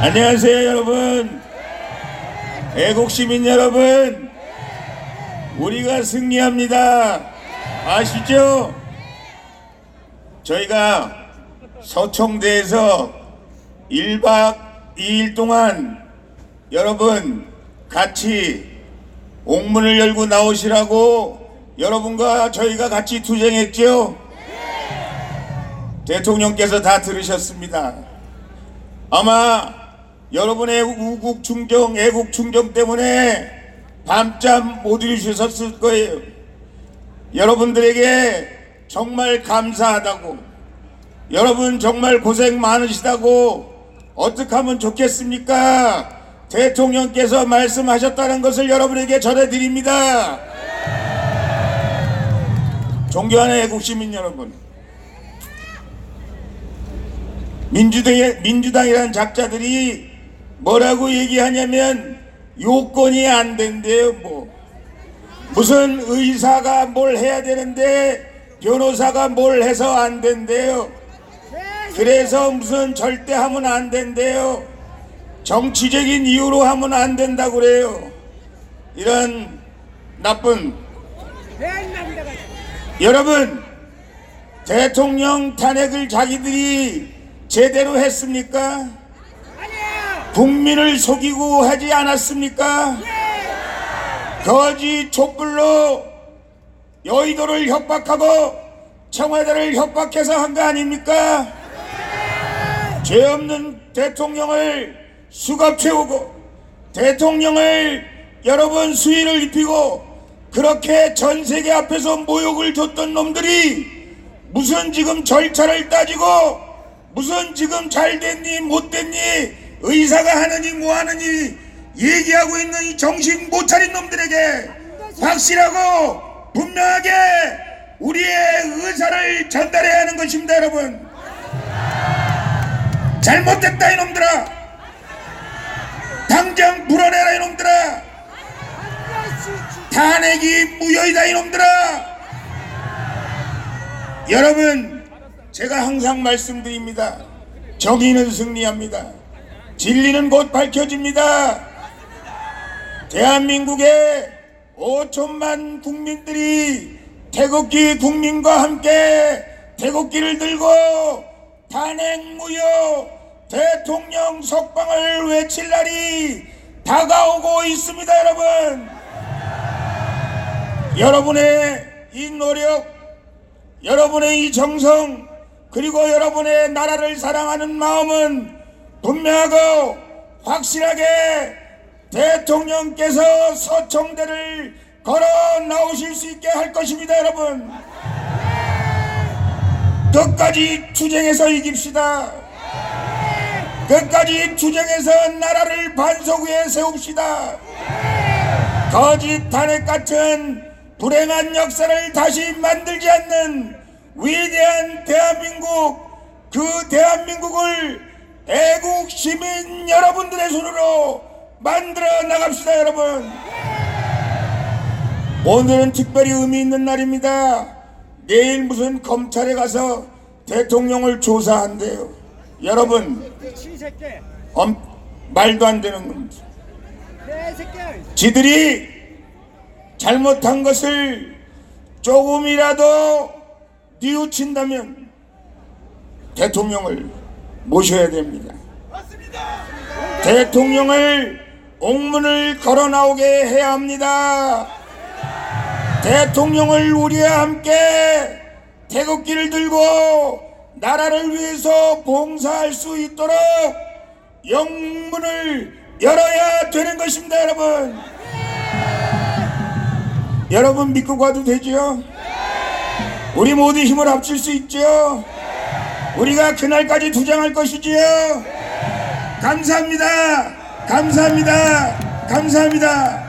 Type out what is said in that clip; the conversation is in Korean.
안녕하세요 여러분 애국 시민 여러분 우리가 승리합니다 아시죠? 저희가 서청대에서 1박 2일 동안 여러분 같이 옥문을 열고 나오시라고 여러분과 저희가 같이 투쟁했죠? 대통령께서 다 들으셨습니다. 아마 여러분의 우국 충정, 애국 충정 때문에 밤잠 못 이루셨을 거예요. 여러분들에게 정말 감사하다고, 여러분 정말 고생 많으시다고 어떻게 하면 좋겠습니까? 대통령께서 말씀하셨다는 것을 여러분에게 전해드립니다. 존경하는 애국시민 여러분, 민주당의, 민주당이라는 작자들이 뭐라고 얘기하냐면 요건이 안 된대요, 뭐. 무슨 의사가 뭘 해야 되는데 변호사가 뭘 해서 안 된대요. 그래서 무슨 절대 하면 안 된대요. 정치적인 이유로 하면 안 된다고 그래요. 이런 나쁜 여러분 대통령 탄핵을 자기들이 제대로 했습니까? 국민을 속이고 하지 않았습니까? 거짓 촛불로 여의도를 협박하고 청와대를 협박해서 한 거 아닙니까? 죄 없는 대통령을 수갑 채우고 대통령을 여러분 수위를 입히고 그렇게 전 세계 앞에서 모욕을 줬던 놈들이 무슨 지금 절차를 따지고 무슨 지금 잘 됐니 못 됐니 의사가 하느니 뭐 하느니 얘기하고 있는 이 정신 못 차린 놈들에게 확실하고 분명하게 우리의 의사를 전달해야 하는 것입니다 여러분. 잘못됐다 이놈들아. 당장 물어내라 이놈들아. 탄핵이 무효이다 이놈들아. 여러분 제가 항상 말씀드립니다. 정의는 승리합니다 진리는 곧 밝혀집니다. 대한민국의 5천만 국민들이 태극기 국민과 함께 태극기를 들고 탄핵 무효 대통령 석방을 외칠 날이 다가오고 있습니다 여러분. 여러분의 이 노력 여러분의 이 정성 그리고 여러분의 나라를 사랑하는 마음은 분명하고 확실하게 대통령께서 서청대를 걸어 나오실 수 있게 할 것입니다 여러분. 끝까지 투쟁해서 이깁시다. 끝까지 투쟁해서 나라를 반석 위에 세웁시다. 거짓 탄핵 같은 불행한 역사를 다시 만들지 않는 위대한 대한민국 그 대한민국을 애국 시민 여러분들의 손으로 만들어 나갑시다 여러분. 오늘은 특별히 의미 있는 날입니다. 내일 무슨 검찰에 가서 대통령을 조사한대요. 여러분 엄, 말도 안 되는 겁니다. 지들이 잘못한 것을 조금이라도 뉘우친다면 대통령을 모셔야 됩니다. 대통령을 옥문을 걸어 나오게 해야 합니다. 대통령을 우리와 함께 태극기를 들고 나라를 위해서 봉사할 수 있도록 영문을 열어야 되는 것입니다, 여러분. 여러분 믿고 가도 되죠? 우리 모두 힘을 합칠 수 있죠? 우리가 그날까지 투쟁할 것이지요? 감사합니다. 감사합니다. 감사합니다.